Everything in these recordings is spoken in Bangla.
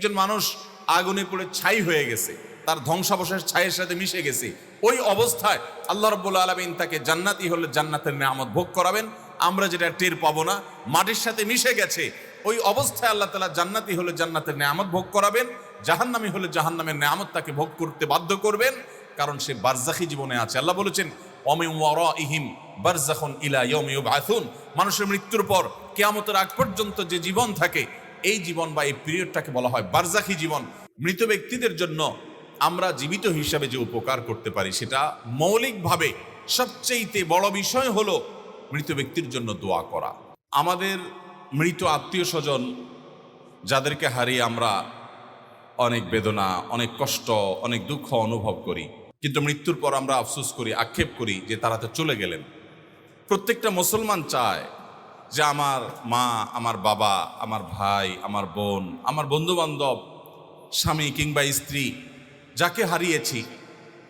একজন মানুষ আগুনে পড়ে ছাই হয়ে গেছে, তার ধ্বংসাবশেষ ছাইয়ের সাথে মিশে গেছে, ওই অবস্থায় আল্লাহ রব্বুল আলমিন তাকে জান্নাতি হলে জান্নাতের নেয়ামত ভোগ করাবেন, আমরা যেটা টের পাবো না, মাটির সাথে মিশে গেছে, ওই অবস্থায় আল্লাহ তালা জান্নাতি হলে জান্নাতের নেয়ামত ভোগ করাবেন, জাহান্নামি হলে জাহান্নামের নেয়ামত তাকে ভোগ করতে বাধ্য করবেন, কারণ সে বারজাখি জীবনে আছে। আল্লাহ বলেছেন ইহিম ইলা মানুষের মৃত্যুর পর কেয়ামতের আগ পর্যন্ত যে জীবন থাকে এই জীবন বা এই পিরিয়ডটাকে বলা হয় বারজাখি জীবন। মৃত ব্যক্তিদের জন্য আমরা জীবিত হিসাবে যে উপকার করতে পারি সেটা মৌলিকভাবে সবচেয়েতে বড় বিষয় হলো মৃত ব্যক্তির জন্য দোয়া করা। আমাদের মৃত আত্মীয় স্বজন যাদেরকে হারিয়ে আমরা অনেক বেদনা, অনেক কষ্ট, অনেক দুঃখ অনুভব করি, কিন্তু মৃত্যুর পর আমরা আফসোস করি, আক্ষেপ করি যে তারা তো চলে গেলেন। প্রত্যেকটা মুসলমান চায় যে আমার মা, আমার বাবা, আমার ভাই, আমার বোন, আমার বন্ধু বান্ধব স্বামী কিংবা স্ত্রী, যাকে হারিয়েছি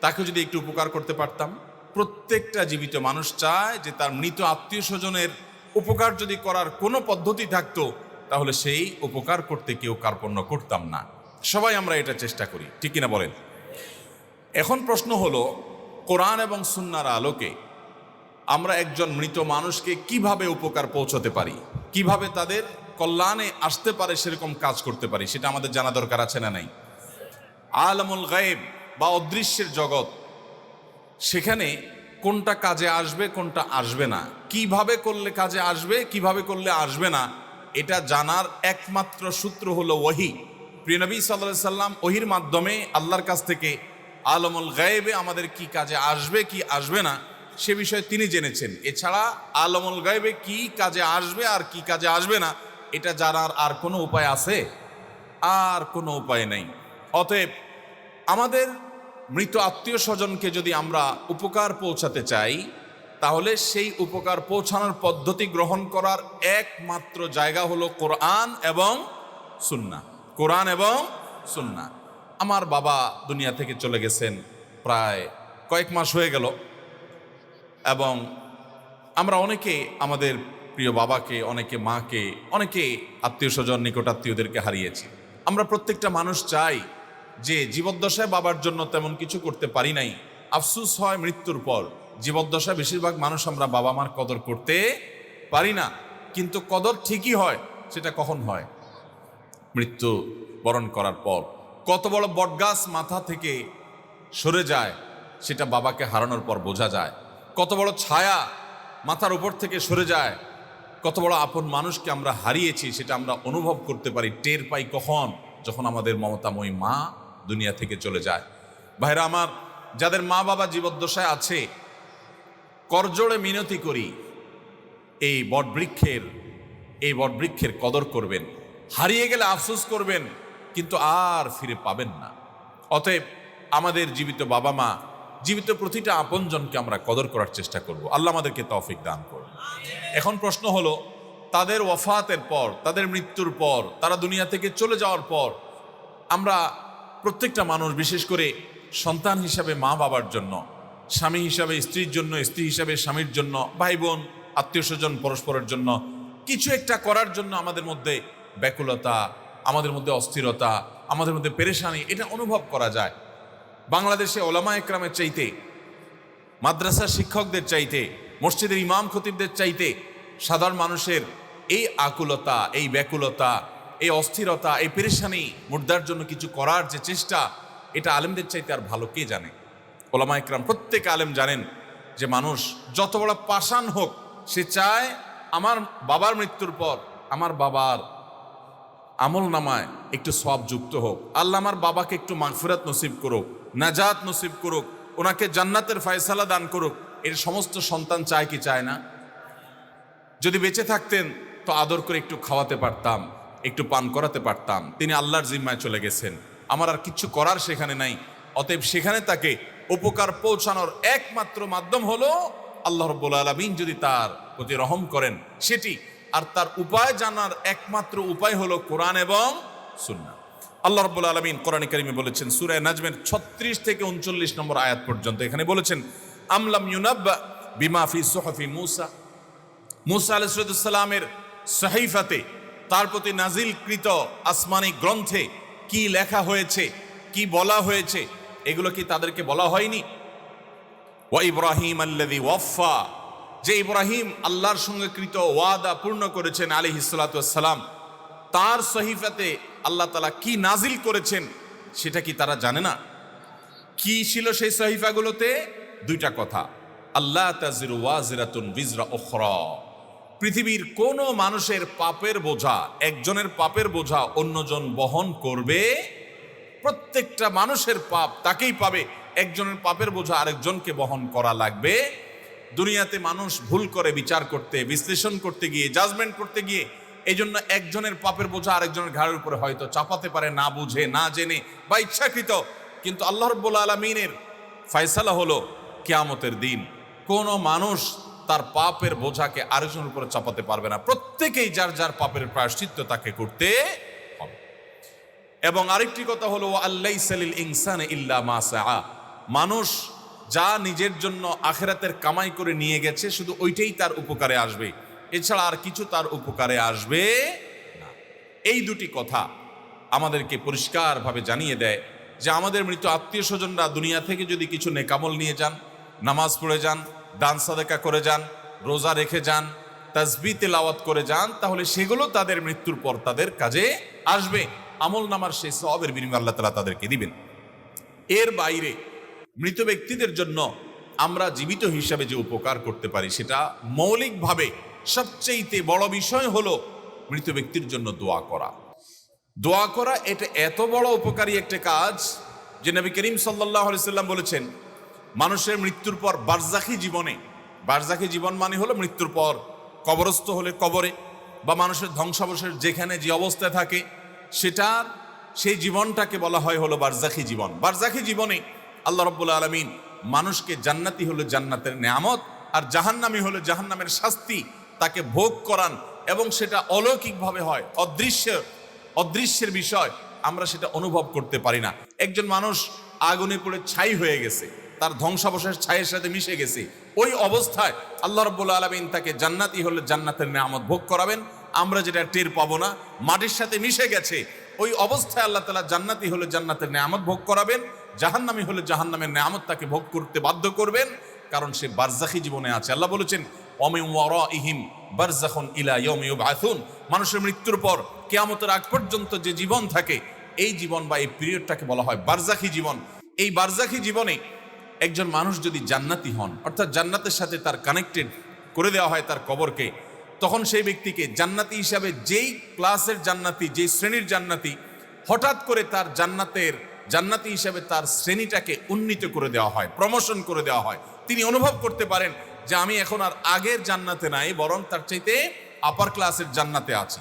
তাকে যদি একটু উপকার করতে পারতাম, প্রত্যেকটা জীবিত মানুষ চায় যে তার মৃত আত্মীয় স্বজনের উপকার যদি করার কোনো পদ্ধতি থাকতো, তাহলে সেই উপকার করতে কেউ কার্পণ্য করতাম না। সবাই আমরা এটা চেষ্টা করি, ঠিক কিনা বলেন? এখন প্রশ্ন হলো, কোরআন এবং সুন্নার আলোকে আমরা একজন মৃত মানুষকে কীভাবে উপকার পৌঁছতে পারি? কীভাবে তাদের কল্যাণে আসতে পারে সেরকম কাজ করতে পারি? সেটা আমাদের জানা দরকার আছে না নাই? আলমুল গায়েব বা অদৃশ্যের জগৎ, সেখানে কোনটা কাজে আসবে, কোনটা আসবে না? কীভাবে করলে কাজে আসবে, কীভাবে করলে আসবে না? এটা জানার একমাত্র সূত্র হলো ওহি প্রিয়নবী সাল্লাহ সাল্লাম ওহির মাধ্যমে আল্লাহর কাছ থেকে আলমুল গায়েবে আমাদের কি কাজে আসবে, কি আসবে না সে বিষয়ে তিনি জেনেছেন। এছাড়া আলমুল গায়েবে কি কাজে আসবে আর কি কাজে আসবে না, এটা জানার আর কোনো উপায় আছে? আর কোনো উপায় নেই। অতএব আমাদের মৃত আত্মীয় স্বজনকে যদি আমরা উপকার পৌঁছাতে চাই, তাহলে সেই উপকার পৌঁছানোর পদ্ধতি গ্রহণ করার একমাত্র জায়গা হলো কোরআন এবং সুন্না কোরআন এবং সুন্না আমার বাবা দুনিয়া থেকে চলে গেছেন প্রায় কয়েক মাস হয়ে গেল। এবং আমরা অনেকে আমাদের প্রিয় বাবাকে, অনেকে মাকে, অনেকে আত্মীয় স্বজন, নিকটাত্মীয়দেরকে হারিয়েছি। আমরা প্রত্যেকটা মানুষ চাই যে জীবদ্দশায় বাবার জন্য তেমন কিছু করতে পারি নাই। আফসুস হয় মৃত্যুর পর। জীবদ্দশায় বেশিরভাগ মানুষ আমরা বাবা মার কদর করতে পারি না। কিন্তু কদর ঠিকই হয়, সেটা কখন হয়? মৃত্যু বরণ করার পর। কত বড় বটগাছ মাথা থেকে সরে যায়, সেটা বাবাকে হারানোর পর বোঝা যায়। কত বড় ছায়া মাথার উপর থেকে সরে যায়, কত বড় আপন মানুষকে আমরা হারিয়েছি, সেটা আমরা অনুভব করতে পারি, টের পাই কখন? যখন আমাদের মমতাময়ী মা দুনিয়া থেকে চলে যায়। ভাইরা আমার, যাদের মা বাবা জীবদ্দশায় আছে, করজোড়ে মিনতি করি, এই বটবৃক্ষের এই বটবৃক্ষের কদর করবেন। হারিয়ে গেলে আফসোস করবেন, কিন্তু আর ফিরে পাবেন না। অতএব আমাদের জীবিত বাবা মা জীবিত প্রতিটা আপনজনকে আমরা কদর করার চেষ্টা করব। আল্লাহ আমাদেরকে তৌফিক দান করুন। এখন প্রশ্ন হলো, তাদের ওয়াফাতের পর, তাদের মৃত্যুর পর, তারা দুনিয়া থেকে চলে যাওয়ার পর, আমরা প্রত্যেকটা মানুষ, বিশেষ করে সন্তান হিসাবে মা বাবার জন্য, স্বামী হিসাবে, স্ত্রীর জন্য, স্ত্রী হিসাবে, স্বামীর জন্য ভাই বোন আত্মীয় স্বজন পরস্পরের জন্য, কিছু একটা করার জন্য আমাদের মধ্যে ব্যাকুলতা, আমাদের মধ্যে অস্থিরতা, আমাদের মধ্যে পেরেশানি, এটা অনুভব করা যায়। বাংলাদেশে ওলামা একরামের চাইতে মাদ্রাসার শিক্ষকদের চাইতে, মসজিদের ইমাম খতিবদের চাইতে সাধারণ মানুষের এই আকুলতা, এই ব্যাকুলতা, এই অস্থিরতা, এই পেরেশানি মুর্দার জন্য কিছু করার যে চেষ্টা, এটা আলেমদের চাইতে আর ভালো কে জানে? ওলামা একরাম, প্রত্যেক আলেম জানেন যে মানুষ যত বড় পাষাণ হোক, সে চায় আমার বাবার মৃত্যুর পর আমার বাবার আমল নামায় একটু সব যুক্ত হোক। আল্লাহ আমার বাবাকে একটু মাগফিরাত নসিব করুক। নাজাত নসিব করুক, ওনাকে জান্নাতের ফয়সালা দান করুক, এর সমস্ত সন্তান চায় কি চায় না? যদি বেঁচে থাকতেন, তো আদর করে একটু খাওয়াতে পারতাম, একটু পান করাতে পারতাম। তিনি আল্লাহর জিম্মায় চলে গেছেন। আমার আর কিচ্ছু করার সেখানে নাই। অতএব সেখানে তাকে উপকার পৌঁছানোর একমাত্র মাধ্যম হলো আল্লাহ রব্বুল আলমিন যদি তার প্রতি রহম করেন, সেটি আর তার উপায় জানার একমাত্র উপায় হলো কোরআন এবং সুন্না আল্লাহ রব্বুল আলমিন কোরআন কারিমে বলেছেন সুরায় নাজমের ছত্রিশ থেকে উনচল্লিশ নম্বর আয়াত পর্যন্ত। এখানে বলেছেন আমলাম ইউনাব্বা বিমাফি সোহফি মুসা। মুসা আলাইসালামের সাহিফাতে তার প্রতি নাজিলকৃত আসমানি গ্রন্থে কি লেখা হয়েছে, কি বলা হয়েছে, এগুলো কি তাদেরকে বলা হয়নি? ওয়া ইব্রাহিম আল্লাযী ওয়াফা যে ইব্রাহিম আল্লাহর সঙ্গে কৃত ওয়াদা পূর্ণ করেছেন আলাইহিস সালাতু সালাম তার সহিফাতে আল্লাহ তালা কি নাজিল করেছেন সেটা কি তারা জানে না? কি ছিল সেই সহিফাগুলোতে? দুইটা কথা। আল্লাহ পৃথিবীর কোনো মানুষের পাপের বোঝা, একজনের পাপের বোঝা অন্যজন বহন করবে, প্রত্যেকটা মানুষের পাপ তাকেই পাবে। একজনের পাপের বোঝা আরেকজনকে বহন করা লাগবে। দুনিয়াতে মানুষ ভুল করে বিচার করতে, বিশ্লেষণ করতে গিয়ে জাজমেন্ট করতে গিয়ে এই জন্য একজনের পাপের বোঝা আরেকজনের ঘাড়ের উপরে হয়তো চাপাতে পারে, না বুঝে, না জেনে বা ইচ্ছাকৃত। কিন্তু আল্লাহ রব্বুল আলমিনের ফয়সালা হলো কেয়ামতের দিন। কোনো মানুষ তার পাপের বোঝাকে আরেকজনের উপরে চাপাতে পারবে না। প্রত্যেকেই যার যার পাপের প্রায়শ্চিত্ত তাকে করতে হবে। এবং আরেকটি কথা হলো আল্লাহ সালিল ইনসান ইল্লা মা সাআ। মানুষ যা নিজের জন্য আখেরাতের কামাই করে নিয়ে গেছে, শুধু ওইটাই তার উপকারে আসবে। এছাড়া আর কিছু তার উপকারে আসবে না। এই দুটি কথা আমাদেরকে পরিষ্কারভাবে জানিয়ে দেয় যে আমাদের মৃত আত্মীয় স্বজনরা দুনিয়া থেকে যদি কিছু নেকামল নিয়ে যান, নামাজ পড়ে যান, দান সাদেকা করে যান, রোজা রেখে যান তাজবি তেলাওয়াত করে যান, তাহলে সেগুলো তাদের মৃত্যুর পর তাদের কাজে আসবে। আমল নামার সেই সবের বিনিময় আল্লাহ তালা তাদেরকে দিবেন। এর বাইরে মৃত ব্যক্তিদের জন্য আমরা জীবিত হিসাবে যে উপকার করতে পারি, সেটা মৌলিকভাবে সবচেয়েতে বড় বিষয় হলো মৃত ব্যক্তির জন্য দোয়া করা। দোয়া করা এটা এত বড় উপকারী একটা কাজ যে নবী করিম সাল্লাহ সাল্লাম বলেছেন, মানুষের মৃত্যুর পর বারজাখি জীবনে, বারজাখি জীবন মানে হলো মৃত্যুর পর কবরস্থ হলে কবরে বা মানুষের ধ্বংসাবশেষ যেখানে যে অবস্থায় থাকে, সেটার সেই জীবনটাকে বলা হয় হলো বারজাখি জীবন। বারজাখি জীবনে আল্লাহ রব্বুল আলমিন মানুষকে জান্নাতি হলো জান্নাতের নেয়ামত আর জাহান্নামি হলো জাহান্নামের শাস্তি তাকে ভোগ করান এবং সেটা অলৌকিকভাবে হয়, অদৃশ্য, অদৃশ্যের বিষয়, আমরা সেটা অনুভব করতে পারি না। একজন মানুষ আগুনে পড়ে ছাই হয়ে গেছে, তার ধ্বংসাবশেষ ছাইয়ের সাথে মিশে গেছে, ওই অবস্থায় আল্লাহ রব্বুল আলমিন তাকে জান্নাতি হলে জান্নাতের নেয়ামত ভোগ করাবেন, আমরা যেটা টের পাবো না, মাটির সাথে মিশে গেছে, ওই অবস্থায় আল্লাহ তালা জান্নাতি হলে জান্নাতের নেয়ামত ভোগ করাবেন, জাহান্নামি হলে জাহান্নামের নেয়ামত তাকে ভোগ করতে বাধ্য করবেন, কারণ সে বারজাখি জীবনে আছে। আল্লাহ বলেছেন মানুষের মৃত্যুর পর কেয়ামতের আগ পর্যন্ত যে জীবন থাকে, এই জীবন বা এই পিরিয়ডটাকে বলা হয় বারজাখি জীবন। এই বারজাখি জীবনে একজন মানুষ যদি জান্নাতি হন, অর্থাৎ জান্নাতের সাথে তার কানেক্টেড করে দেওয়া হয় তার কবরকে, তখন সেই ব্যক্তিকে জান্নাতি হিসাবে যেই ক্লাসের জান্নাতি, যেই শ্রেণির জান্নাতি, হঠাৎ করে তার জান্নাতের জান্নাতি হিসাবে তার শ্রেণীটাকে উন্নীত করে দেওয়া হয় প্রমোশন করে দেওয়া হয়। তিনি অনুভব করতে পারেন যে আমি এখন আর আগের জান্নাতে নাই, বরং তার চাইতে আপার ক্লাসের জান্নাতে আছি।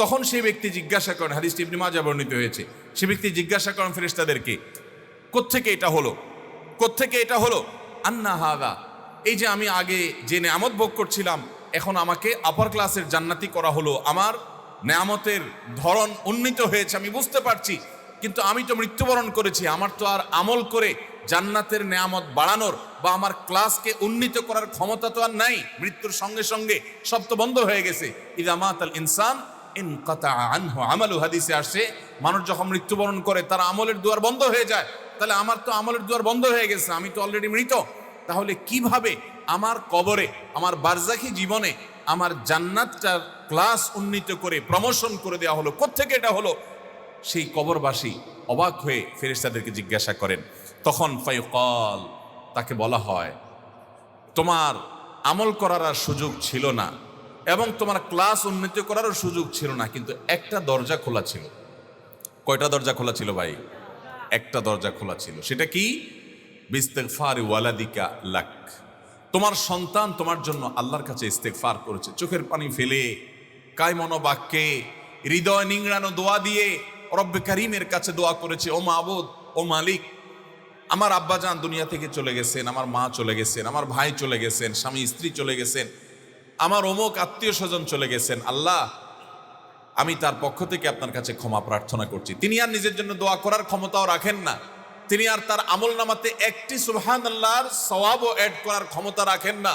তখন সেই ব্যক্তি জিজ্ঞাসা করেন হাদিস ইবনে মাজা বর্ণিত হয়েছে, সে ব্যক্তি জিজ্ঞাসা করেন ফেরেশতাদেরকে কোত্থেকে এটা হলো? কোত্থেকে এটা হলো? আন্না হাদা, এই যে আমি আগে যে নেয়ামত ভোগ করছিলাম, এখন আমাকে আপার ক্লাসের জান্নাতি করা হলো। আমার নেয়ামতের ধরন উন্নীত হয়েছে, আমি বুঝতে পারছি, কিন্তু আমি তো মৃত্যুবরণ করেছি, আমার তো আর আমল করে জান্নাতের নেয়ামত বাড়ানোর বা আমার ক্লাসকে উন্নীত করার ক্ষমতা তো আর নাই। মৃত্যুর সঙ্গে সঙ্গে সব তো বন্ধ হয়ে গেছে। ইদামাত আল ইনসান, ইন হাদিসে আসে মানুষ যখন মৃত্যুবরণ করে, তার আমলের দুয়ার বন্ধ হয়ে যায়। তাহলে আমার তো আমলের দুয়ার বন্ধ হয়ে গেছে, আমি তো অলরেডি মৃত। তাহলে কীভাবে আমার কবরে, আমার বারজাখি জীবনে আমার জান্নাতটার ক্লাস উন্নীত করে প্রমোশন করে দেওয়া হলো? কোত্থেকে এটা হলো? সেই কবরবাসী অবাক হয়ে ফেরেশতাদেরকে জিজ্ঞাসা করেন তখন ফাইকল, তাকে বলা হয়, তোমার আমল করার আর সুযোগ ছিল না এবং তোমার ক্লাস উন্নীত করারও সুযোগ ছিল না, কিন্তু একটা দরজা খোলা ছিল। কয়টা দরজা খোলা ছিল ভাই? একটা দরজা খোলা ছিল। সেটা কি? বিস্তেকফার ওয়ালাদিকা লাক। তোমার সন্তান তোমার জন্য আল্লাহর কাছে ইস্তেকফার করেছে। চোখের পানি ফেলে কায়মন বাক্যে হৃদয় নিংড়ানো দোয়া দিয়ে রব্বে করিমের কাছে দোয়া করেছে, ও মাবুদ, ও মালিক আমার আব্বাজান দুনিয়া থেকে চলে গেছেন, আমার মা চলে গেছেন, আমার ভাই চলে গেছেন, স্বামী, স্ত্রী চলে গেছেন, আমার অমুক আত্মীয় স্বজন চলে গেছেন। আল্লাহ, আমি তার পক্ষ থেকে আপনার কাছে ক্ষমা প্রার্থনা করছি। তিনি আর নিজের জন্য দোয়া করার ক্ষমতাও রাখেন না। তিনি আর তার আমল নামাতে একটি সুবহান আল্লাহর সওয়াবও অ্যাড করার ক্ষমতা রাখেন না।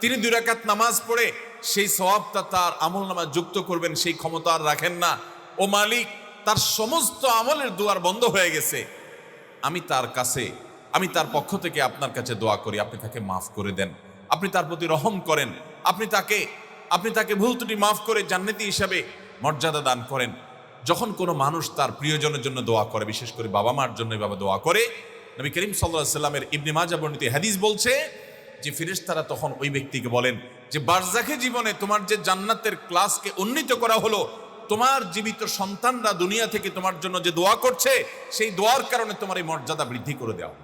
তিনি দুই রাকাত নামাজ পড়ে সেই সওয়াবটা তার আমল নামা যুক্ত করবেন, সেই ক্ষমতা আর রাখেন না। ও মালিক, তার সমস্ত আমলের দুয়ার বন্ধ হয়ে গেছে। আমি তার কাছে, আমি তার পক্ষ থেকে আপনার কাছে দোয়া করি, আপনি তাকে মাফ করে দেন। আপনি তার প্রতি রহম করেন। আপনি তাকে আপনি তাকে ভুল ত্রুটি মাফ করে জান্নাতি হিসাবে মর্যাদা দান করেন। যখন কোনো মানুষ তার প্রিয়জনের জন্য দোয়া করে, বিশেষ করে বাবা মার জন্য এভাবে দোয়া করে, নবী করিম সাল্লাহ সাল্লামের ইবনে মাজা বর্ণিত হাদিস বলছে যে ফিরেশতারা তখন ওই ব্যক্তিকে বলেন যে বারজাখে জীবনে তোমার যে জান্নাতের ক্লাসকে উন্নীত করা হলো তোমার জীবিত সন্তানরা দুনিয়া থেকে তোমার জন্য যে দোয়া করছে, সেই দোয়ার কারণে তোমার এই মর্যাদা বৃদ্ধি করে দেওয়া।